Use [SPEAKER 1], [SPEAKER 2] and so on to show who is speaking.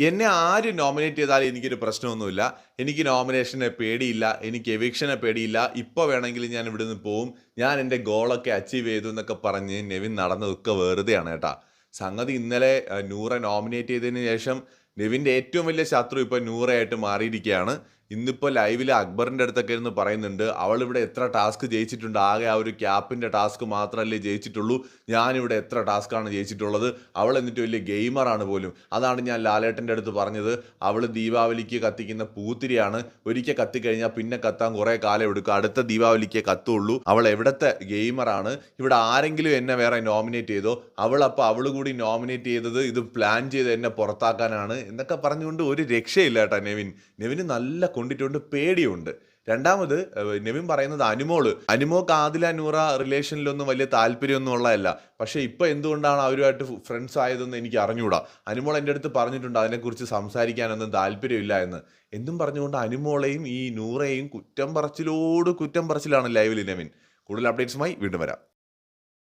[SPEAKER 1] എന്നെ ആര് നോമിനേറ്റ് ചെയ്താലും എനിക്കൊരു പ്രശ്നമൊന്നുമില്ല. എനിക്ക് നോമിനേഷനെ പേടിയില്ല. എനിക്ക് എവിക്ഷനെ പേടിയില്ല. ഇപ്പോൾ വേണമെങ്കിൽ ഞാൻ ഇവിടുന്ന് പോവും. ഞാൻ എന്റെ ഗോളൊക്കെ അച്ചീവ് ചെയ്തു എന്നൊക്കെ പറഞ്ഞ് നെവിൻ നടന്നതൊക്കെ വെറുതെയാണ് കേട്ടാ. സംഗതി ഇന്നലെ നൂറെ നോമിനേറ്റ് ചെയ്തതിന് ശേഷം നെവിന്റെ ഏറ്റവും വലിയ ശത്രു ഇപ്പോൾ നൂറയായിട്ട് മാറിയിരിക്കുകയാണ്. ഇന്നിപ്പോൾ ലൈവിൽ അക്ബറിന്റെ അടുത്തൊക്കെ ഇരുന്ന് പറയുന്നുണ്ട് അവൾ ഇവിടെ എത്ര ടാസ്ക് ജയിച്ചിട്ടുണ്ട്? ആകെ ആ ഒരു ക്യാപ്പിന്റെ ടാസ്ക് മാത്രമല്ലേ ജയിച്ചിട്ടുള്ളൂ. ഞാനിവിടെ എത്ര ടാസ്ക്കാണ് ജയിച്ചിട്ടുള്ളത്? അവൾ എന്നിട്ട് വലിയ ഗെയിമറാണ് പോലും. അതാണ് ഞാൻ ലാലേട്ടന്റെ അടുത്ത് പറഞ്ഞത്. അവൾ ദീപാവലിക്ക് കത്തിക്കുന്ന പൂത്തിരിയാണ്. ഒരിക്കൽ കത്തിക്കഴിഞ്ഞാൽ പിന്നെ കത്താൻ കുറേ കാലം എടുക്കും. അടുത്ത ദീപാവലിക്ക് കത്തുള്ളൂ. അവൾ എവിടത്തെ ഗെയിമറാണ് ഇവിടെ ആരെങ്കിലും എന്നെ വേറെ നോമിനേറ്റ് ചെയ്തോ? അവൾ അപ്പോൾ അവൾ കൂടി നോമിനേറ്റ് ചെയ്തത് ഇത് പ്ലാൻ ചെയ്ത് എന്നെ പുറത്താക്കാനാണ്. എന്നൊക്കെ പറഞ്ഞുകൊണ്ട് ഒരു രക്ഷയില്ല കേട്ടോ നെവിൻ. നെവിന് നല്ല കൊണ്ടിട്ടുണ്ട് പേടിയുണ്ട്. രണ്ടാമത് നെവിൻ പറയുന്നത് അനുമോൾ. അനുമോ കാതില നൂറ റിലേഷനിലൊന്നും വലിയ താല്പര്യമൊന്നും ഉള്ളതല്ല. പക്ഷേ ഇപ്പോൾ എന്തുകൊണ്ടാണ് അവരുമായിട്ട് ഫ്രണ്ട്സ് ആയതെന്ന് എനിക്ക് അറിഞ്ഞുകൂടാ അനുമോൾ എന്റെ അടുത്ത് പറഞ്ഞിട്ടുണ്ട് അതിനെക്കുറിച്ച് സംസാരിക്കാനൊന്നും താല്പര്യമില്ല എന്ന്. എന്നും പറഞ്ഞുകൊണ്ട് അനുമോളെയും ഈ നൂറയെയും കുറ്റം പറച്ചിലോട് കുറ്റം പറച്ചിലാണ് ലൈവിൽ നെവിൻ. കൂടുതൽ അപ്ഡേറ്റ്സുമായി വീണ്ടും വരാം.